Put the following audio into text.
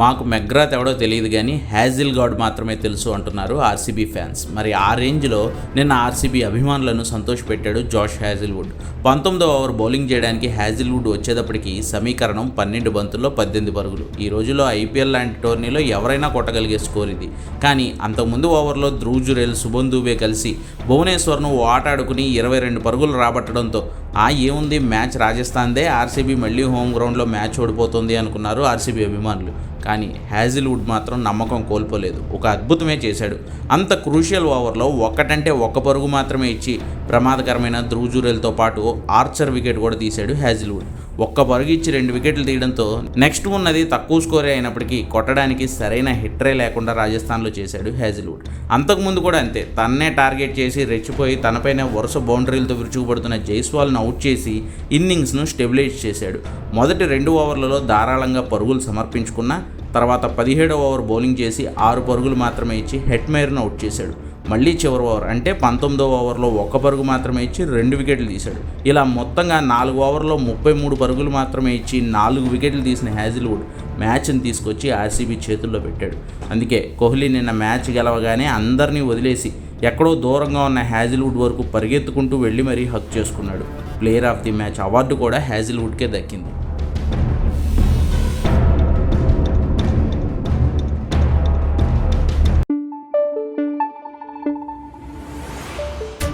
మాకు మెగ్రాత్ ఎవడో తెలియదు కానీ హ్యాజిల్ గాడ్ మాత్రమే తెలుసు అంటున్నారు ఆర్సీబీ ఫ్యాన్స్. మరి ఆ రేంజ్లో నిన్న ఆర్సీబీ అభిమానులను సంతోషపెట్టాడు జాష్ హ్యాజిల్వుడ్. పంతొమ్మిదో ఓవర్ బౌలింగ్ చేయడానికి హ్యాజిల్వుడ్ వచ్చేటప్పటికి సమీకరణం పన్నెండు బంతుల్లో పద్దెనిమిది పరుగులు. ఈ రోజులో ఐపీఎల్ లాంటి టోర్నీలో ఎవరైనా కొట్టగలిగే స్కోర్ ఇది. కానీ అంతకుముందు ఓవర్లో ధ్రువ్ జురేల్ శుభం దూబే కలిసి భువనేశ్వర్ను ఆటాడుకుని ఇరవై రెండు పరుగులు రాబట్టడంతో ఆ ఏముంది? మ్యాచ్ రాజస్థాన్దే. ఆర్సీబీ మళ్ళీ హోమ్ గ్రౌండ్లో మ్యాచ్ ఓడిపోతుంది అనుకున్నారు ఆర్సీబీ అభిమానులు. కానీ హ్యాజిల్వుడ్ మాత్రం నమ్మకం కోల్పోలేదు. ఒక అద్భుతమే చేశాడు. అంత క్రూషియల్ ఓవర్లో ఒక్కటంటే ఒక్క పరుగు మాత్రమే ఇచ్చి ప్రమాదకరమైన ధ్రువ్ పాటు ఆర్చర్ వికెట్ కూడా తీశాడు హ్యాజిల్వుడ్. ఒక్క పరుగు ఇచ్చి రెండు వికెట్లు తీయడంతో నెక్స్ట్ ఉన్నది తక్కువ స్కోరే అయినప్పటికీ కొట్టడానికి సరైన హిట్రే లేకుండా రాజస్థాన్లో చేశాడు హ్యాజిల్వుడ్ అంతకుముందు కూడా అంతే తన్నే టార్గెట్ చేసి రెచ్చిపోయి తనపైన వరుస బౌండరీలతో విరుచుకుపడుతున్న జైస్వాల్ను అవుట్ చేసి ఇన్నింగ్స్ను స్టెబిలైజ్ చేశాడు. మొదటి రెండు ఓవర్లలో ధారాళంగా పరుగులు సమర్పించుకున్న తర్వాత పదిహేడవ ఓవర్ బౌలింగ్ చేసి ఆరు పరుగులు మాత్రమే ఇచ్చి హెట్మేర్ను అవుట్ చేశాడు. మళ్ళీ చివరి ఓవర్. అంటే పంతొమ్మిదో ఓవర్లో ఒక్క పరుగు మాత్రమే ఇచ్చి రెండు వికెట్లు తీశాడు. ఇలా మొత్తంగా నాలుగు ఓవర్లో ముప్పై మూడు పరుగులు మాత్రమే ఇచ్చి నాలుగు వికెట్లు తీసిన హ్యాజిల్వుడ్ మ్యాచ్ని తీసుకొచ్చి ఆర్సీబీ చేతుల్లో పెట్టాడు. అందుకే కోహ్లీ నిన్న మ్యాచ్ గెలవగానే అందరినీ వదిలేసి ఎక్కడో దూరంగా ఉన్న హ్యాజిల్వుడ్ వరకు పరిగెత్తుకుంటూ వెళ్ళి మరీ హక్ చేసుకున్నాడు. Player of the match award కూడా హ్యాజిల్వుడ్కే దక్కింది.